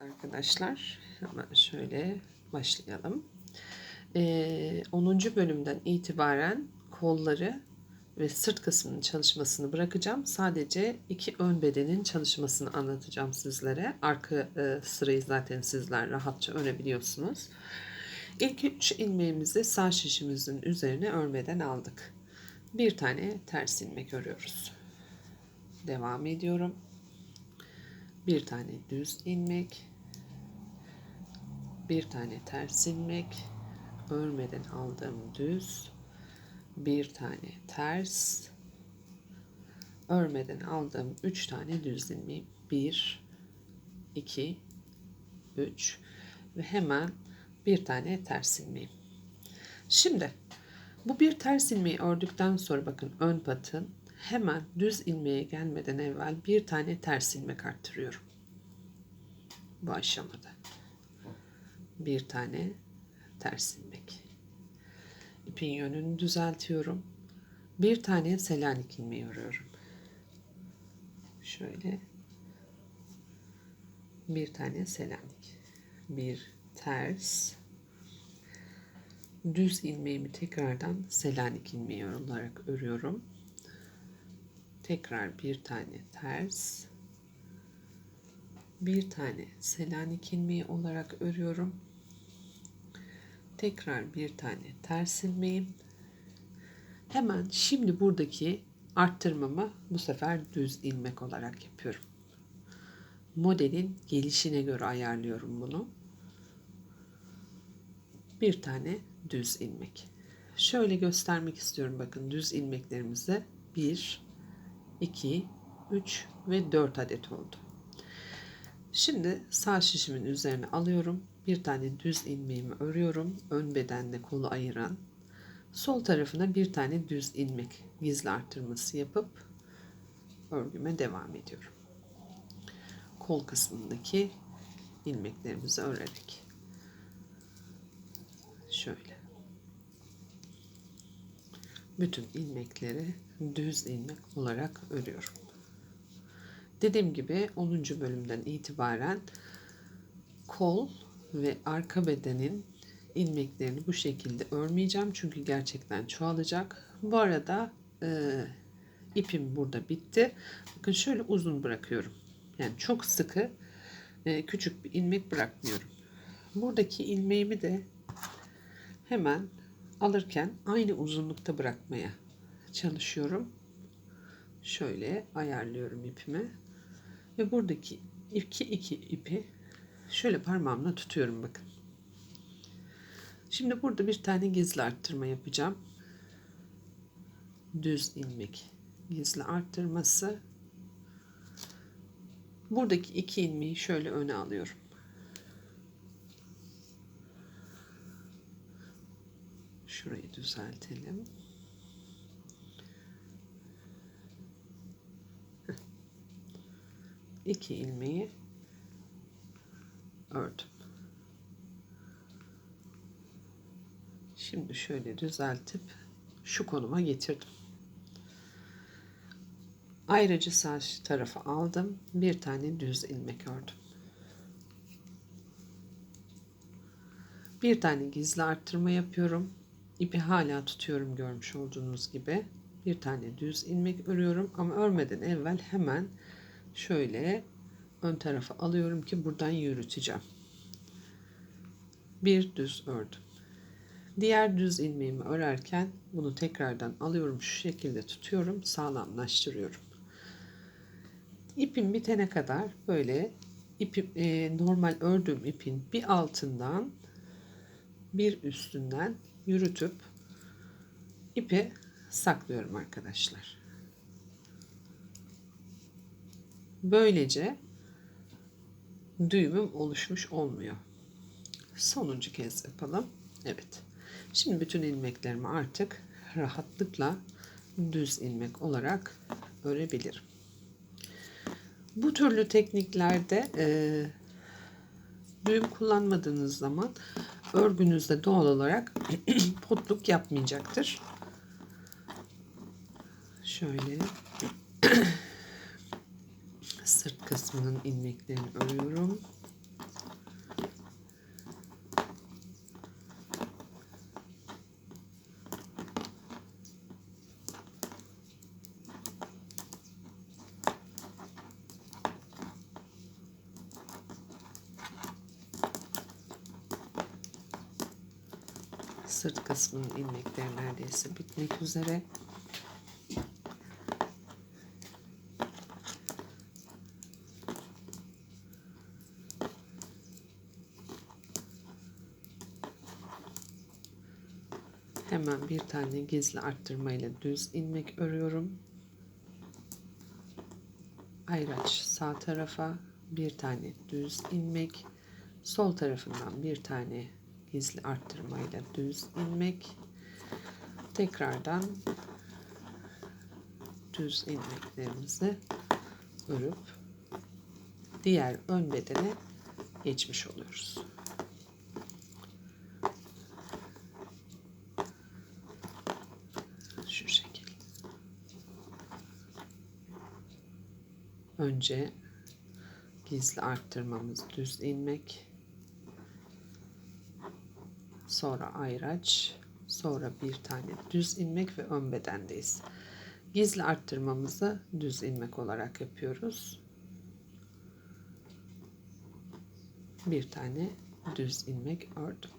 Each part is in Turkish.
Arkadaşlar hemen şöyle başlayalım. Ee, 10. bölümden itibaren kolları ve sırt kısmının çalışmasını bırakacağım. Sadece iki ön bedenin çalışmasını anlatacağım sizlere. Arka e, sırayı zaten sizler rahatça örebiliyorsunuz. İlk üç ilmeğimizi sağ şişimizin üzerine örmeden aldık. Bir tane ters ilmek örüyoruz. Devam ediyorum. Bir tane düz ilmek, bir tane ters ilmek, örmeden aldığım düz, bir tane ters, örmeden aldığım üç tane düz ilmeği. Bir, iki, üç ve hemen bir tane ters ilmeğim. Şimdi bu bir ters ilmeği ördükten sonra bakın ön patın hemen düz ilmeğe gelmeden evvel bir tane ters ilmek arttırıyorum. Bu aşamada. Bir tane ters ilmek. İpin yönünü düzeltiyorum. Bir tane selanik ilmeği örüyorum. Şöyle bir tane selanik. Bir ters düz ilmeğimi tekrardan selanik ilmeği olarak örüyorum tekrar bir tane ters bir tane selanik ilmeği olarak örüyorum. Tekrar bir tane ters ilmeğim hemen şimdi buradaki arttırmamı bu sefer düz ilmek olarak yapıyorum. Modelin gelişine göre ayarlıyorum bunu. Bir tane düz ilmek. Şöyle göstermek istiyorum bakın düz ilmeklerimize bir 2, 3 ve 4 adet oldu. Şimdi sağ şişimin üzerine alıyorum. Bir tane düz ilmeğimi örüyorum. Ön bedenle kolu ayıran. Sol tarafına bir tane düz ilmek gizli arttırması yapıp örgüme devam ediyorum. Kol kısmındaki ilmeklerimizi örerek. Şöyle. Bütün ilmekleri düz ilmek olarak örüyorum. Dediğim gibi 10. bölümden itibaren kol ve arka bedenin ilmeklerini bu şekilde örmeyeceğim çünkü gerçekten çoğalacak. Bu arada e, ipim burada bitti. Bakın şöyle uzun bırakıyorum. Yani çok sıkı e, küçük bir ilmek bırakmıyorum. Buradaki ilmeğimi de hemen alırken aynı uzunlukta bırakmaya çalışıyorum. Şöyle ayarlıyorum ipimi. Ve buradaki iki iki ipi şöyle parmağımla tutuyorum bakın. Şimdi burada bir tane gizli arttırma yapacağım. Düz ilmek gizli arttırması. Buradaki iki ilmeği şöyle öne alıyorum. Şurayı düzeltelim. İki ilmeği ördüm. Şimdi şöyle düzeltip şu konuma getirdim. Ayrıca sağ tarafı aldım. Bir tane düz ilmek ördüm. Bir tane gizli arttırma yapıyorum. İpi hala tutuyorum görmüş olduğunuz gibi. Bir tane düz ilmek örüyorum ama örmeden evvel hemen şöyle ön tarafa alıyorum ki buradan yürüteceğim. Bir düz ördüm. Diğer düz ilmeğimi örerken bunu tekrardan alıyorum şu şekilde tutuyorum sağlamlaştırıyorum. İpim bitene kadar böyle ipim, e, normal ördüğüm ipin bir altından bir üstünden yürütüp ipi saklıyorum arkadaşlar. Böylece düğümüm oluşmuş olmuyor. Sonuncu kez yapalım. Evet. Şimdi bütün ilmeklerimi artık rahatlıkla düz ilmek olarak örebilirim. Bu türlü tekniklerde e, düğüm kullanmadığınız zaman örgünüzde doğal olarak potluk yapmayacaktır. Şöyle sırt kısmının ilmeklerini örüyorum. sırt kısmının ilmekleri neredeyse bitmek üzere. Hemen bir tane gizli arttırma ile düz ilmek örüyorum. Ayraç sağ tarafa bir tane düz ilmek, sol tarafından bir tane gizli arttırma ile düz ilmek. Tekrardan düz ilmeklerimizi örüp diğer ön bedene geçmiş oluyoruz. Şu şekil. Önce gizli arttırmamız düz ilmek. Sonra ayraç. Sonra bir tane düz ilmek ve ön bedendeyiz. Gizli arttırmamızı düz ilmek olarak yapıyoruz. Bir tane düz ilmek ördüm.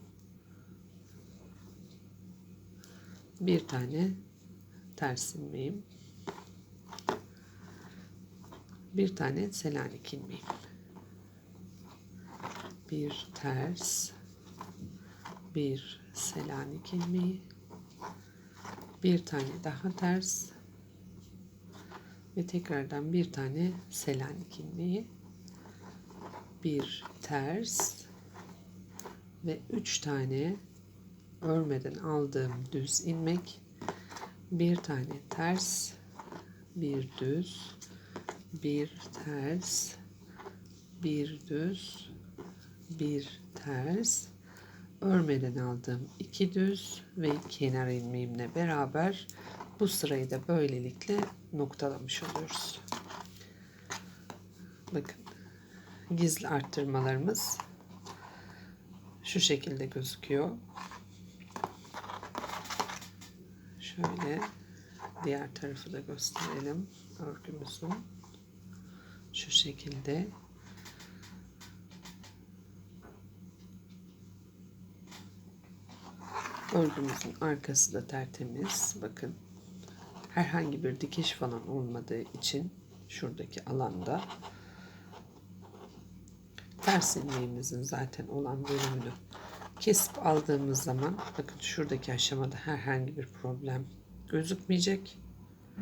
Bir tane ters ilmeğim. Bir tane selanik ilmeğim. Bir ters, bir selanik ilmeği, bir tane daha ters. Ve tekrardan bir tane selanik ilmeği, bir ters. Ve üç tane örmeden aldığım düz ilmek, bir tane ters, bir düz, bir ters, bir düz, bir ters, örmeden aldığım iki düz ve kenar ilmeğimle beraber bu sırayı da böylelikle noktalamış oluyoruz. Bakın gizli arttırmalarımız şu şekilde gözüküyor. Şöyle diğer tarafı da gösterelim örgümüzün. Şu şekilde örgümüzün arkası da tertemiz. Bakın herhangi bir dikiş falan olmadığı için şuradaki alanda ters ilmeğimizin zaten olan bölümünü kesip aldığımız zaman bakın şuradaki aşamada herhangi bir problem gözükmeyecek.